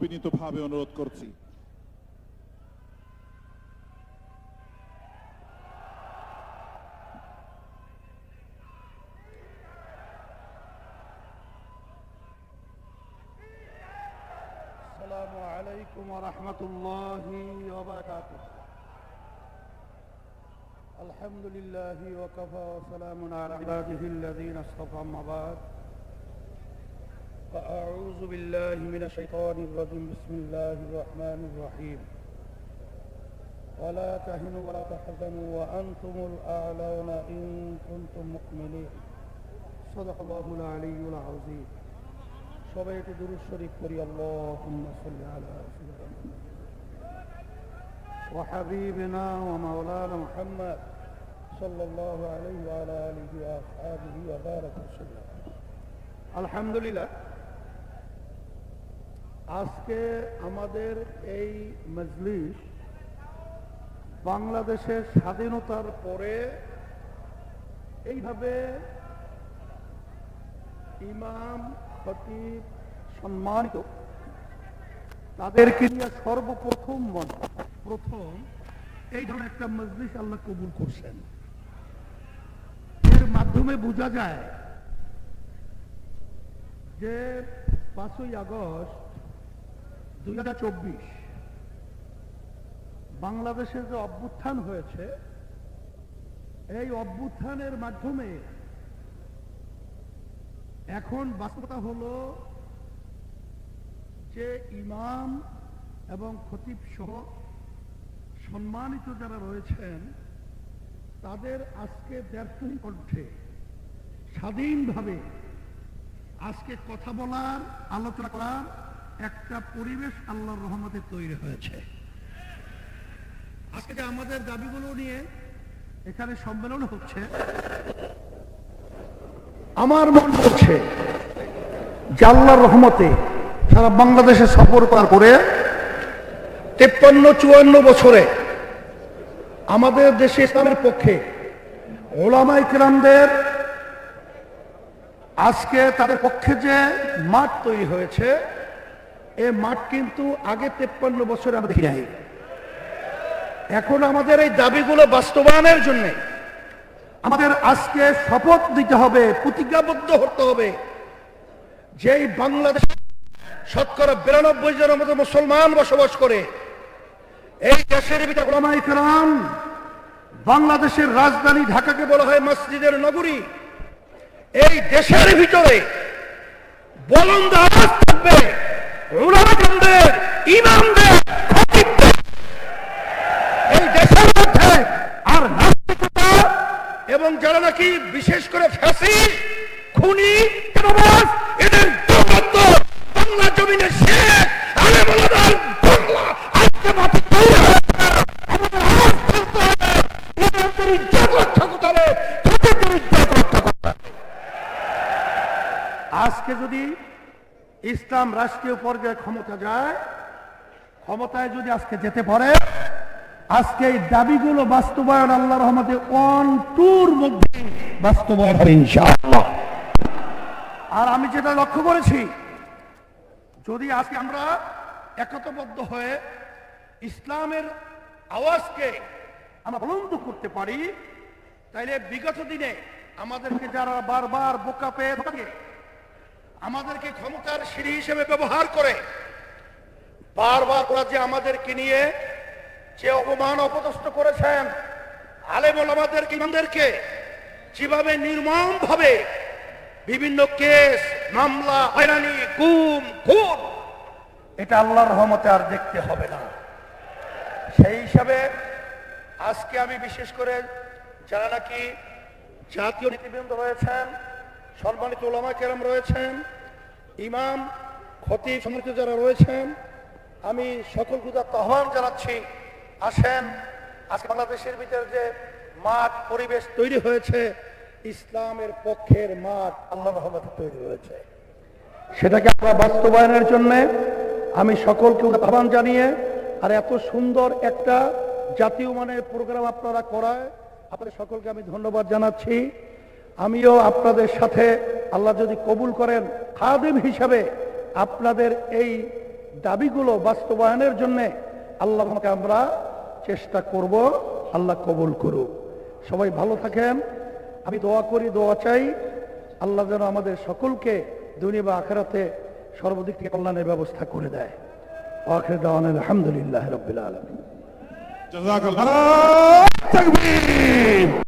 বিনীতভাবে অনুরোধ করছি السلام عليكم ورحمة الله وبركاته الحمد لله وكفى وسلام على عباده الذين اصطفى أما بعد فأعوذ بالله من الشيطان الرجيم بسم الله الرحمن الرحيم ولا تهنوا ولا تحزنوا وأنتم الأعلون إن كنتم مؤمنين صدق الله العلي العظيم সবাই একটু দুরুদ শরীফ করি আল্লাহুম্মা সাল্লি আলা সাইয়্যিদিনা وحبيبنا ومولانا محمد صلى الله عليه وعلى آله وأصحابه وبارك وسلم আলহামদুলিল্লাহ আজকে আমাদের এই মজলিস বাংলাদেশের স্বাধীনতার পরে এইভাবে ইমাম, খতিব সম্মানিত। তাদেরকে নিয়ে সর্বপ্রথম মনে, প্রথম এই ধরনের একটা মজলিস আল্লাহ কবুল করছেন। এর মাধ্যমে বোঝা যায় যে পাঁচই আগস্ট দুই বাংলাদেশের যে অভ্যুত্থান হয়েছে, এই অভ্যুত্থানের মাধ্যমে এখন বাস্তবতা হলো যে ইমাম এবং খতিব সহ সম্মানিত যারা রয়েছেন, তাদের আজকে ব্যর্থহীন কণ্ঠে স্বাধীনভাবে আজকে কথা বলার, আলোচনা করার একটা পরিবেশ আল্লাহর রহমতে তৈরি হয়েছে। আজকে আমাদের দাবিগুলো নিয়ে এখানে সম্মেলন হচ্ছে, আমার মন বলছে যে আল্লাহর রহমতে সারা বাংলাদেশে সফর পার করে তেপ্পান্ন চুয়ান্ন বছরে আমাদের দেশে ইসলামের পক্ষে ওলামাই কিরামদের আজকে তাদের পক্ষে যে মাঠ তৈরি হয়েছে এ মাঠ কিন্তু আগে তেপ্পান্ন বছরে আমরা দেখি নাই এখন আমাদের এই দাবিগুলো বাস্তবায়নের জন্য আমাদের আজকে শপথ দিতে হবে, প্রতিজ্ঞাবদ্ধ হতে হবে যে বাংলাদেশ শতকরা বিরানব্বই জনের মতো মুসলমান বসবাস করে, এই দেশের ভিতরে বাংলাদেশের রাজধানী ঢাকাকে বলা হয় মসজিদের নগরী, এই দেশের ভিতরে বলন্দ থাকবে। ওলামাদের ইমামদের খতিবদের এই দেশের মধ্যে আর নাস্তিকতা এবং যারা নাকি বিশেষ করে ফ্যাসি খুনি তেরোবাজ এদের দুর্গন্ধ বাংলা জমিনে শেখ আলেমুলামার বাংলা আজকে মাটি তৈরি হয়েছে আমাদের আওয়াজ তুলতে হবে, ইমামদের ইজ্জত রক্ষা করতে হবে খতিবদের ইজ্জত রক্ষা করতে হবে। আজকে যদি ইসলাম রাষ্ট্রীয় পর্যায়ে ক্ষমতা যায়, ক্ষমতায় যদি আজকে যেতে পারে, আজকে এই দাবিগুলো বাস্তবায়ন আল্লাহ রহমতে ওয়ান টুর মধ্যে বাস্তবায়ন হবে ইনশাআল্লাহ। আর আমি যেটা লক্ষ্য করেছি, যদি আজকে আমরা একতাবদ্ধ হয়ে ইসলামের আওয়াজকে আমরা বলন্দ করতে পারি, তাইলে বিগত দিনে আমাদেরকে যারা বারবার বোকা পেয়ে থাকে আমাদেরকে ক্ষমতার সিঁড়ি হিসেবে ব্যবহার করে বারবার ওরা যে আমাদেরকে নিয়ে যে অপমান অপদস্থ করেছেন আলেম ওলামাদেরকে ইমামদেরকে যেভাবে নির্মম ভাবে বিভিন্ন কেস, মামলা, হয়রানি, গুম, খুন, এটা আল্লাহর রহমতে আর দেখতে হবে না। সেই হিসাবে আজকে আমি বিশেষ করে যারা নাকি জাতীয় নীতিবৃন্দ রয়েছেন সম্মানিত ওলামা কেরাম রয়েছেন, ইমাম, খতিব সম্মানিত যারা রয়েছেন, আমি সকল গুদার আহ্বান জানাচ্ছি, আসেন, আজকে বাংলাদেশের ভিতরে যে মাঠ পরিবেশ তৈরি হয়েছে, ইসলামের পক্ষের মাঠ আল্লাহ রহমতে তৈরি হয়েছে। সেটাকে আমরা বাস্তবায়নের জন্য আমি সকলকে আহ্বান জানিয়ে, আর এত সুন্দর একটা জাতীয় মানের প্রোগ্রাম আপনারা করায়, আপনাদের সকলকে আমি ধন্যবাদ জানাচ্ছি। আমিও আপনাদের সাথে আল্লাহ যদি কবুল করেন, খাদিম হিসাবে আপনাদের এই দাবিগুলো বাস্তবায়নের জন্য আল্লাহ আমাকে আমরা চেষ্টা করব, আল্লাহ কবুল করুক। সবাই ভালো থাকেন। আমি দোয়া করি, দোয়া চাই, আল্লাহ যেন আমাদের সকলকে দুনিয়া বা আখেরাতে সর্বদিক থেকে কল্যাণের ব্যবস্থা করে দেয়। আখের দাওয়ান আলহামদুলিল্লাহ রবিল আলমী